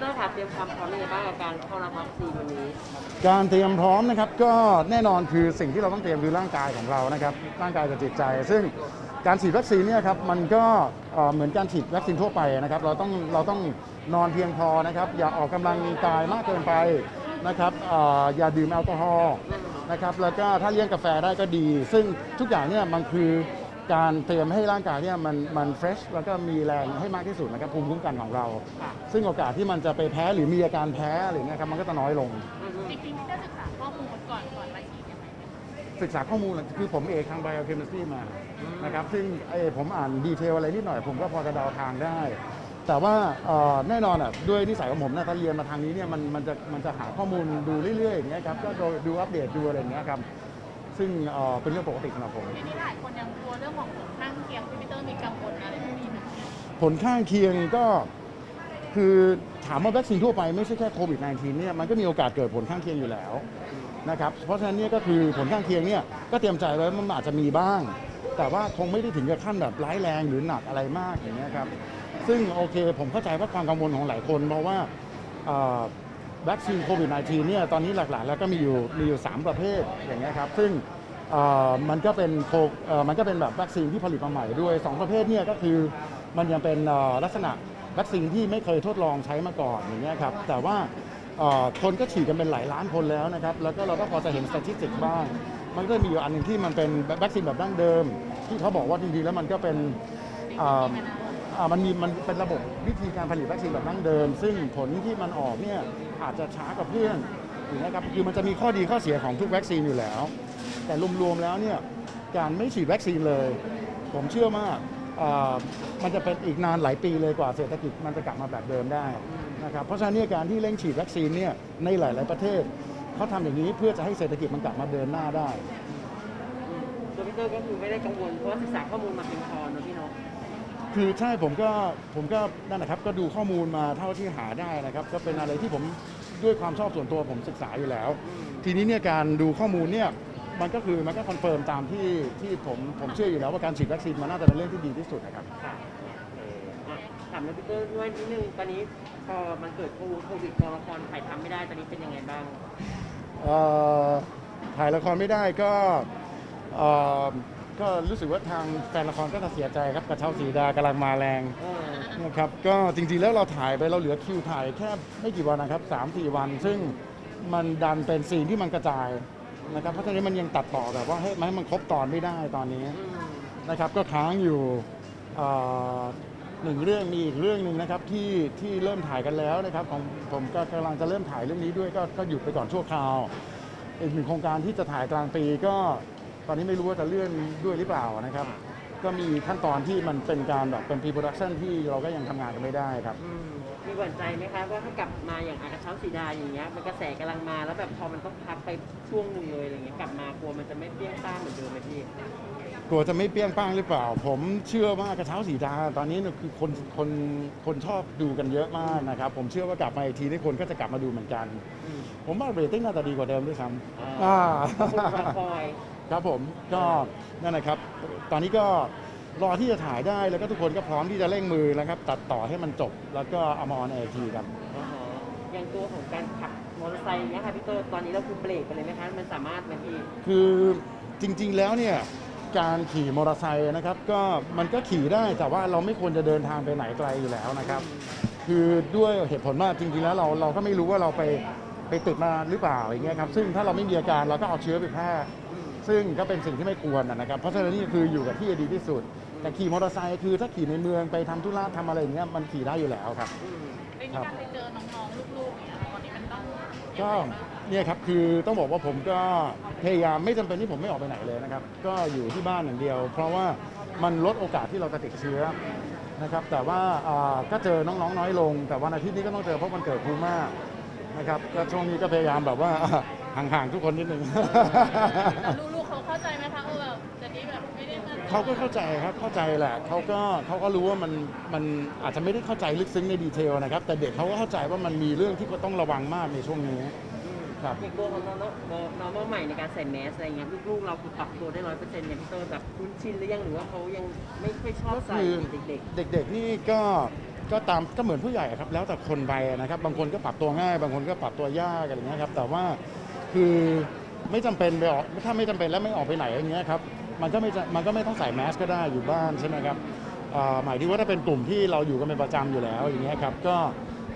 เตอร์คะเตรียมความพร้อมยังไงบ้างกับการเข้ารับวัคซีนวันนี้ การเตรียมพร้อมนะครับก็แน่นอนคือสิ่งที่เราต้องเตรียมคือร่างกายของเรานะครับร่างกายกับจิตใจ ซึ่งการฉีดวัคซีนเนี่ยครับมันก็เอ่อเหมือนการฉีดวัคซีนทั่วไปนะครับเราต้องเราต้องนอนเพียงพอนะครับอย่าออกกำลังกายมากเกินไปนะครับเอ่ออย่าดื่มแอลกอฮอล์ นะครับแล้วก็ถ้าเลี่ยงกาแฟได้ก็ดี ซึ่งทุกอย่างเนี่ยมันคือ การเตรียมให้ร่างกายเนี่ยมันมันเฟรชแล้วก็มีแรงให้มากที่สุดนะครับภูมิคุ้มกันของเราค่ะซึ่งโอกาสที่มันจะไปแพ้หรือมีอาการแพ้อะไรเงี้ยครับมันก็จะน้อยลง จริงๆได้ศึกษาข้อมูลก่อนก่อนไปฉีดยังไงศึกษาข้อมูลคือผมเองทาง biochemistry มานะครับซึ่งไอ้ผมอ่านดีเทลอะไรนิดหน่อยผมก็พอจะเดาทางได้ แต่ว่าเอ่อแน่นอนอะด้วยนิสัยของผมนะถ้าเรียนมาทางนี้เนี่ยมันมันจะมันจะหาข้อมูลดูเรื่อยๆอย่างเงี้ยครับก็ดูดูอัปเดตดูอะไรอย่างเงี้ยครับ ซึ่งเอ่อเป็นเรื่องปกติสำหรับผม ทีนี้หลายคนยังกลัวเรื่องของผลข้างเคียงพี่ปีเตอร์มีกังวลอะไรพวกนี้ไหมผลข้างเคียงก็คือถามว่าวัคซีนทั่วไปไม่ใช่แค่โควิด -19 เนี่ยมันก็มีโอกาสเกิดผลข้างเคียงอยู่แล้วนะครับเพราะฉะนั้นเนี่ยก็คือผลข้างเคียงเนี่ยก็เตรียมใจไว้ว่ามันอาจจะมีบ้าง แต่ว่าคงไม่ได้ถึงกับขั้นแบบร้ายแรงหรือหนักอะไรมากอย่างเงี้ยครับซึ่งโอเคผมเข้าใจว่าความกังวลของหลายคนเพราะว่าเอ่อวัคซีนโควิด -19 เนี่ยตอนนี้หลักๆ แล้วก็มีอยู่มีอยู่ 3 ประเภทอย่างเงี้ยครับซึ่งเอ่อ มันก็เป็นโคมันก็เป็นแบบวัคซีนที่ผลิตมาใหม่ด้วย 2 ประเภทเนี่ยก็คือมันยังเป็นลักษณะวัคซีนที่ไม่เคยทดลองใช้มาก่อนอย่างเงี้ยครับแต่ว่าคนก็ฉีดกันเป็นหลายล้านคนแล้วนะครับ แล้วก็เราก็พอจะเห็นสถิติบ้าง มันก็มีอยู่อันหนึ่งที่มันเป็นวัคซีนแบบดั้งเดิม ที่เขาบอกว่าจริงๆแล้วมันก็เป็นมันมีมันเป็นระบบวิธีการผลิตวัคซีนแบบดั้งเดิม ซึ่งผลที่มันออกเนี่ยอาจจะช้ากว่าเพื่อนอย่างนะครับคือมันจะมีข้อดีข้อเสียของทุกวัคซีนอยู่แล้ว แต่รวมๆแล้วเนี่ยการไม่ฉีดวัคซีนเลย ผมเชื่อว่าอ่ามันจะเป็นอีกนานหลายปีเลยกว่าเศรษฐกิจมันจะกลับมาแบบเดิมได้นะครับเพราะฉะนั้นเนี่ยการที่เร่งฉีดวัคซีนเนี่ยในหลาย ๆประเทศเขาทำอย่างนี้เพื่อจะให้เศรษฐกิจมันกลับมาเดินหน้าได้ตัวพี่เตอร์ก็คือไม่ได้กังวลเพราะว่าศึกษาข้อมูลมาเพียงพอเนอะพี่เนาะคือใช่ผมก็ผมก็นั่นแหละครับก็ดูข้อมูลมาเท่าที่หาได้นะครับ ก็เป็นอะไรที่ผมด้วยความชอบส่วนตัวผมศึกษาอยู่แล้ว ทีนี้เนี่ยการดูข้อมูลเนี่ย มันก็คือมันก็คอนเฟิร์มตามที่ที่ผมผมเชื่ออยู่แล้วว่าการฉีดวัคซีนมันน่าจะเป็นเรื่องที่ดีที่สุดนะครับ ค่ะอะถามแล้วพี่เตอร์ด้วยนิดนึง ตอนนี้พอมันเกิดโควิดกองละครถ่ายทำไม่ได้ ตอนนี้เป็นยังไงบ้าง เอ่อถ่ายละครไม่ได้ก็เอ่อก็รู้สึกว่าทางแฟนละครก็จะเสียใจครับกระเช้าสีดากำลังมาแรงเออนะครับก็จริงๆแล้วเราถ่ายไปเราเหลือคิวถ่ายแค่ไม่กี่วันนะครับ3าสี่วัน ซึ่งมันดันเป็นซีนที่มันกระจาย นะครับเพราะฉะนั้นมันยังตัดต่อแบบว่าให้มันให้มันครบตอนไม่ได้ตอนนี้นะครับ ก็ค้างอยู่เอ่อหนึ่งเรื่องมีอีกเรื่องหนึ่งนะครับที่ที่เริ่มถ่ายกันแล้วนะครับของผมก็กำลังจะเริ่มถ่ายเรื่องนี้ด้วยก็ก็หยุดไปก่อนชั่วคราว อีกหนึ่งโครงการที่จะถ่ายกลางปีก็ ตอนนี้ไม่รู้ว่าจะเลื่อนด้วยหรือเปล่านะครับ ก็มีขั้นตอนที่มันเป็นการแบบเป็น pre production ที่เราก็ยังทำงานกันไม่ได้ครับ อืมมีหวั่นใจไหมคะว่าถ้ากลับมาอย่างอากระเช้าสีดาอย่างเงี้ยมันกระแสกำลังมาแล้วแบบพอมันต้องพักไปช่วงหนึ่งเลยอะไรเงี้ยกลับมากลัวมันจะไม่เปรี้ยงป้านเหมือนเดิมไหมพี่กลัวจะไม่เปรี้ยงป้างหรือเปล่า ผมเชื่อว่ากระเช้าสีดา ตอนนี้เนี่ยคือคนคนคนชอบดูกันเยอะมากนะครับ ผมเชื่อว่ากลับมาอีกทีนี่คนก็จะกลับมาดูเหมือนกัน อืมผมว่าเรตติ้งน่าจะดีกว่าเดิมด้วยซ้ำอ่า อ่าขอบคุณครับคอย ครับผมก็นั่นนะครับ ตอนนี้ก็รอที่จะถ่ายได้แล้วก็ทุกคนก็พร้อมที่จะเร่งมือนะครับ ตัดต่อให้มันจบแล้วก็เอามาออนแอร์ทีครับอ่าฮะอย่างตัวของการขับมอเตอร์ไซค์เนี้ยค่ะพี่เตอร์ตอนนี้เราคือเบรกไปเลยไหมคะมันสามารถไหมพี่คือจริงๆแล้วเนี่ยการขี่มอเตอร์ไซค์นะครับ ก็มันก็ขี่ได้แต่ว่าเราไม่ควรจะเดินทางไปไหนไกลอยู่แล้วนะครับ คือด้วยเหตุผลว่าจริงๆแล้วเราเราก็ไม่รู้ว่าเราไปไปติดมาหรือเปล่าอย่างเงี้ยครับซึ่งถ้าเราไม่มีอาการเราก็เอาเชื้อไปแพร่ ซึ่งก็เป็นสิ่งที่ไม่ควรนะนะครับ เพราะฉะนั้นนี่คืออยู่กับที่ดีที่สุด แต่ขี่มอเตอร์ไซค์คือถ้าขี่ในเมืองไปทำธุระทำอะไรอย่างเงี้ยมันขี่ได้อยู่แล้วครับอืมได้มีการไปเจอน้องๆลูกๆเนี่ยตอนนี้มันต้องก็เนี่ยครับคือต้องบอกว่าผมก็พยายามไม่จำเป็นที่ผมไม่ออกไปไหนเลยนะครับ ก็อยู่ที่บ้านอย่างเดียว เพราะว่ามันลดโอกาสที่เราจะติดเชื้อนะครับ แต่ว่าอ่าก็เจอน้องๆน้อยลง แต่วันอาทิตย์นี้ก็ต้องเจอเพราะมันเกิดภูมิมากนะครับก็ช่วงนี้ก็พยายามแบบว่า ห่างๆทุกคนนิดนึงแต่ลูก เขาก็เข้าใจครับเข้าใจแหละเขาก็เขาก็รู้ว่ามันมันอาจจะไม่ได้เข้าใจลึกซึ้งในดีเทลนะครับ แต่เด็กเขาก็เข้าใจว่ามันมีเรื่องที่เขาต้องระวังมากในช่วงนี้ ครับ อย่างตัวของน้องน้องน้องใหม่ในการใส่แมสอะไรเงี้ยลูกๆเราคือปรับตัวได้ร้อยเปอร์เซ็นต์เนี่ยพี่เตอร์แบบคุ้นชินหรือยังหรือว่าเขายังไม่ค่อยชอบก็ใส่คือเด็กเด็กๆนี่ก็ก็ตามก็เหมือนผู้ใหญ่ครับ แล้วแต่คนไปนะครับ บางคนก็ปรับตัวง่าย บางคนก็ปรับตัวยากอะไรอย่างเงี้ยครับแต่ว่าคือไม่จำเป็นไปออกถ้าไม่จำเป็นแล้วไม่ออกไปไหนอย่างเงี้ยครับ มันก็ไม่จะมันก็ไม่ต้องใส่แมสก็ได้อยู่บ้านใช่ไหมครับอ่าหมายถึงว่าถ้าเป็นกลุ่มที่เราอยู่กันเป็นประจำอยู่แล้วอย่างเงี้ยครับก็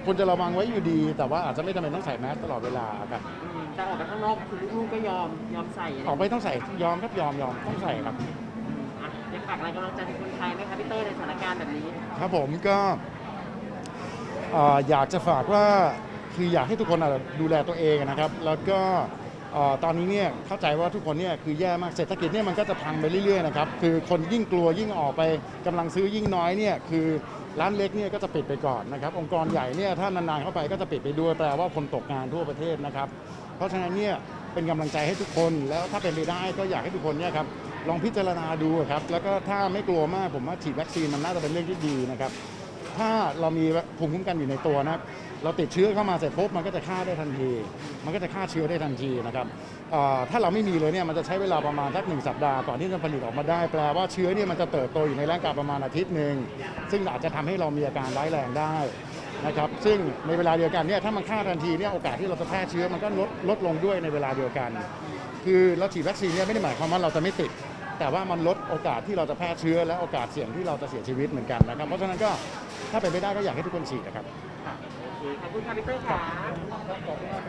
ควรจะระวังไว้อยู่ดี แต่ว่าอาจจะไม่จำเป็นต้องใส่แมสตลอดเวลาครับอืมแต่ออกไปข้างนอกคือลูกๆก็ยอมยอมใส่อะไรออกไปต้องใส่ยอมครับยอมยอมต้องใส่ครับอืมอะอยากฝากอะไรกำลังใจถึงคนไทยไหมคะพี่เตอร์ในสถานการณ์แบบนี้ ครับผมก็เอ่ออยากจะฝากว่าคืออยากให้ทุกคนอะดูแลตัวเองนะครับ แล้วก็ เอ่อตอนนี้เนี่ยเข้าใจว่าทุกคนเนี่ยคือแย่มากเศรษฐกิจเนี่ยมันก็จะพังไปเรื่อยๆนะครับคือคนยิ่งกลัวยิ่งออกไปกำลังซื้อยิ่งน้อยเนี่ยคือร้านเล็กเนี่ยก็จะปิดไปก่อนนะครับองค์กรใหญ่เนี่ยถ้านานๆเข้าไปก็จะปิดไปด้วยแปลว่าคนตกงานทั่วประเทศนะครับ เพราะฉะนั้นเนี่ยเป็นกำลังใจให้ทุกคนแล้วถ้าเป็นไปได้ก็อยากให้ทุกคนเนี่ยครับลองพิจารณาดูครับแล้วก็ถ้าไม่กลัวมากผมว่าฉีดวัคซีนมันน่าจะเป็นเรื่องที่ดีนะครับ ถ้าเรามีภูมิคุ้มกันอยู่ในตัวนะ เราติดเชื้อเข้ามาเสร็จปุ๊บมันก็จะฆ่าได้ทันที มันก็จะฆ่าเชื้อได้ทันทีนะครับถ้าเราไม่มีเลยเนี่ยมันจะใช้เวลาประมาณสักหนึ่งสัปดาห์ก่อนที่จะผลิตออกมาได้ แปลว่าเชื้อเนี่ยมันจะเติบโตอยู่ในร่างกายประมาณอาทิตย์หนึ่งซึ่งอาจจะทำให้เรามีอาการร้ายแรงได้นะครับซึ่งในเวลาเดียวกันเนี่ยถ้ามันฆ่าทันทีเนี่ยโอกาสที่เราจะแพร่เชื้อมันก็ลดลดลงด้วยในเวลาเดียวกัน คือเราฉีดวัคซีนเนี่ยไม่ได้หมายความว่าเราจะไม่ติด แต่ว่ามันลดโอกาสที่เราจะแพร่เชื้อและโอกาสเสี่ยงที่เราจะเสียชีวิตเหมือนกันนะครับ เพราะฉะนั้นก็ถ้าเป็นไปได้ก็อยากให้ทุกคนฉีดนะครับ ขอบคุณค่ะพี่เตอร์ค่ะ